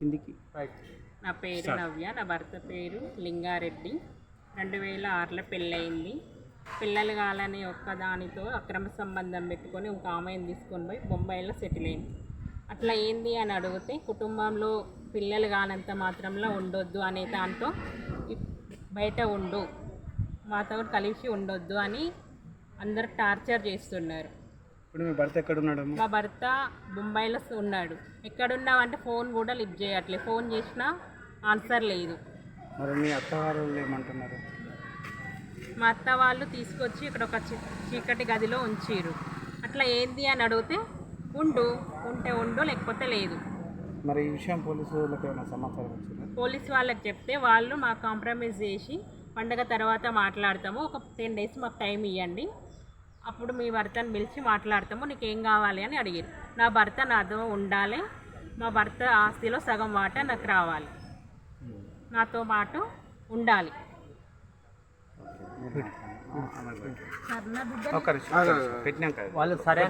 కిందికి. నా పేరు నవ్య నా భర్త పేరు లింగారెడ్డి. రెండు వేల ఆరులో పెళ్ళయింది. పిల్లలు కాలని ఒక్క దానితో అక్రమ సంబంధం పెట్టుకొని ఒక ఆమెను తీసుకొని పోయి బొంబాయిలో సెటిల్ అయింది. అట్లా ఏంది అని అడిగితే కుటుంబంలో పిల్లలు కానంత మాత్రంలో ఉండొద్దు అనే దాంతో బయట ఉండు మాతో కలిసి ఉండొద్దు అని అందరు టార్చర్ చేస్తున్నారు. ఇప్పుడు మీ భర్త ఎక్కడ ఉన్నాడమ్మా మా భర్త బొంబాయిలో ఉన్నాడు. ఎక్కడున్నావు అంటే ఫోన్ కూడా లిఫ్ట్ చేయట్లేదు. ఫోన్ చేసినా ఆన్సర్ లేదు. మరి మీ అత్తగారు వాళ్ళు ఏమంటున్నారు? మా అత్త వాళ్ళు తీసుకొచ్చి ఇక్కడ ఒక చీకటి గదిలో ఉంచిరు అట్లా ఏంది అని అడిగితే ఉండు ఉంటే ఉండు లేకపోతే లేదు. మరి ఈ విషయం పోలీసు వాళ్ళకి ఏమైనా సమాచారం వచ్చిందా? పోలీస్ వాళ్ళకి చెప్తే వాళ్ళు మా కాంప్రమైజ్ చేసి పండగ తర్వాత మాట్లాడతాము. ఒక టెన్ డేస్ మాకు టైం ఇవ్వండి అప్పుడు మీ భర్తను పిలిచి మాట్లాడతాము నీకు ఏం కావాలి అని అడిగారు నా భర్త నాతో ఉండాలి మా భర్త ఆస్తిలో సగం వాటా నాకు రావాలి. నాతో పాటు ఉండాలి. వాళ్ళు సరే